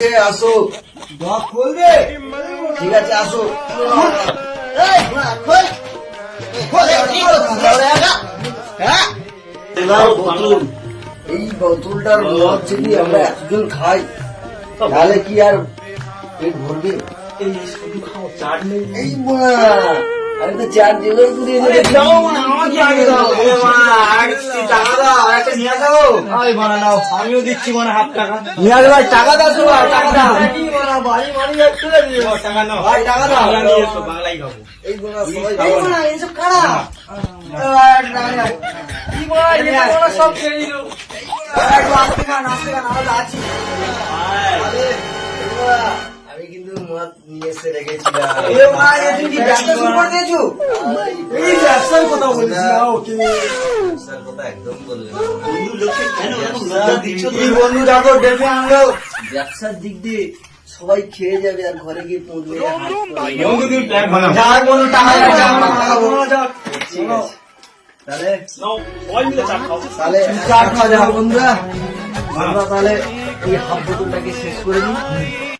এ, আসো খুলবে? ঠিক আছে আসো। এই, খোল, খোল। খোল, এই হ্যাঁ? এবার বোতল। এই বোতলটার মদ যদি আমরা এতজন খাই। তাহলে কি আর পেট ভরবে? এই শুধু খাও চাট নেই। এই মা। আমি তো চার জোগাড় করে এনে দাও মানে আমাকে আগে দাও। এ মা আগে টাকা দাও একটা নিয়ে যাও আই বানা নাও আমিও দিচ্ছি মানে হাফ টাকা। নিয়ে আসবে ভাই, টাকা দাও তো টাকা দাও। কি বানা বাড়ি মারি যাচ্ছে টাকা নাও। ভাই, টাকা দাও। নিয়ে এসো বাংলাই খাব। এই বোনা সবাই এই খাবে। এসব কারা কি বানা এটা বানা সব খেয়ে নিল। একটু আসতে খান আসতে খান আমরা আছি নিয়ে এসে রেখেছিলাম ব্যবসার কথা বলিস না ওকে ব্যবসার কথা একদম বলবে না। কি? বন্ধু দেখো দেখে আনলো ব্যবসার দিক দিয়ে সবাই খেয়ে যাবে আর ঘরে গিয়ে পৌঁছবে। তাহলে। বন্ধুরা আমরা তাহলে এই হাফ বোতলটাকে শেষ করে নিই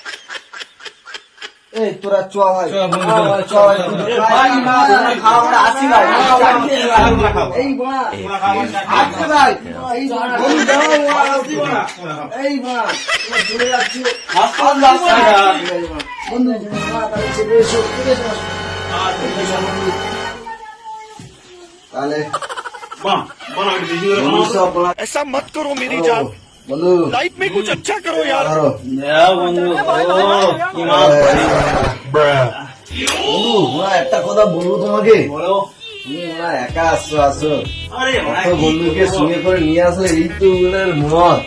এই তোরা চ ভাই চ বন্ধু, হ্যাঁ, ভাই, চ ভাই, তুই এ তো ভাই, খাই না, তোমরা তোমরা খাও, খাও, আমরা আসি ভাই হ্যাঁ, চার ভাই, খেয়ে হ্যাঁ, ভাই। তোমরা খাও। এই বোনা আসছে ভাই এই বোনা, বন্ধু যাও, বোনা, আসছি বোনা, বোনা খাও। এই বোনা তোমরা চলে যাচ্ছ আসতে আসতে বন্ধু বোনা, তাহলে চেপে এসো চেপে এসো তাহলে বাহ বানা একটু বেশি করে বন্ধু বানাও। সব বোনা ऐसा मत करो मेरी ও, जान বন্ধু लाइफ में कुछ अच्छा करो यार ধরো দেও বন্ধু ও কি মাছ বন্ধু বোনা একটা কথা বলবো তোমাকে বলো তুমি বোনা একা আসছো আসো আরে ভাই, কত বন্ধুকে সঙ্গে করে নিয়ে আসলে এই তো ওনার মত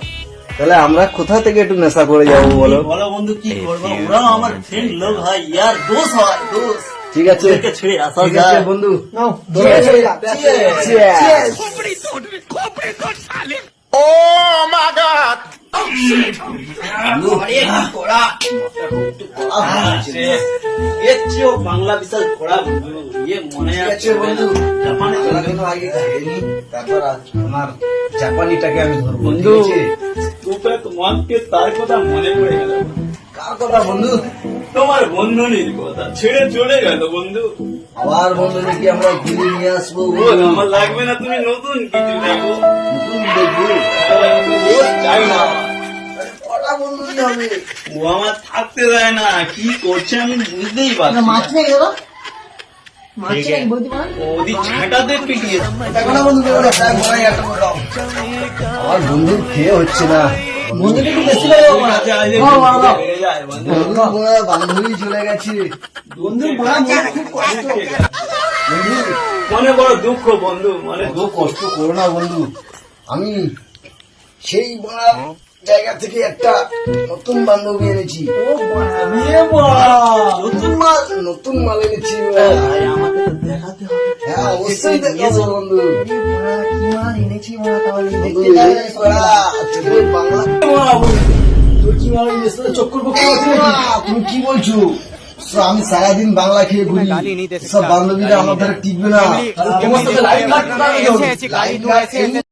তাহলে আমরা কোথা থেকে একটু নেশা করে যাবো বলো বলো বন্ধু কি করবো ওরাও আমার ফ্রেন্ড লোক হয় ইয়ার দোষ হয় দোষ ঠিক আছে ওদেরকে ছেড়ে আসা ঠিক আছে যায় বন্ধু Cheers! Cheers! Cheers! खोपड़ी तोड़ এর চেয়েও বাংলা বিশাল কড়া ইয়ে মনে আছে আছে বন্ধু জাপানে আগে খাইনি তারপর আমার জাপানিটাকে আমি ধরবো বন্ধু তোমাকে তার কথা মনে পড়ে গেল কার কথা বন্ধু তোমার বন্ধনীর কথা ছেড়ে চলে গেল বন্ধু। আবার বন্ধু নাকি আমরা ঘুরে নিয়ে আসব আমার লাগবে না তুমি নতুন কিছু দেখো নতুন দেখব কটা বন্ধু হবে ও আমার থাকতে দেয় না কি করছে আমি বুঝতেই পারছি বন্ধু খেয়ে হচ্ছে না। বেড়ে। বন্ধু। বোনা বান্ধবী চলে গেছে। বড় বন্ধু মনে বড় দুঃখ বন্ধু মানে দুঃখ। কষ্ট করো না বন্ধু। আমি সেই বোনা জায়গা থেকে একটা নতুন বান্ধবী এনেছি। নতুন মাল নতুন মাল এনেছি। হ্যাঁ অবশ্যই দেখাবো বন্ধু। তুমি কি বলছো? আমি সারাদিন বাংলা খেয়ে ঘুরি। সব বান্ধবীরা আমার ধারে টিকবে না।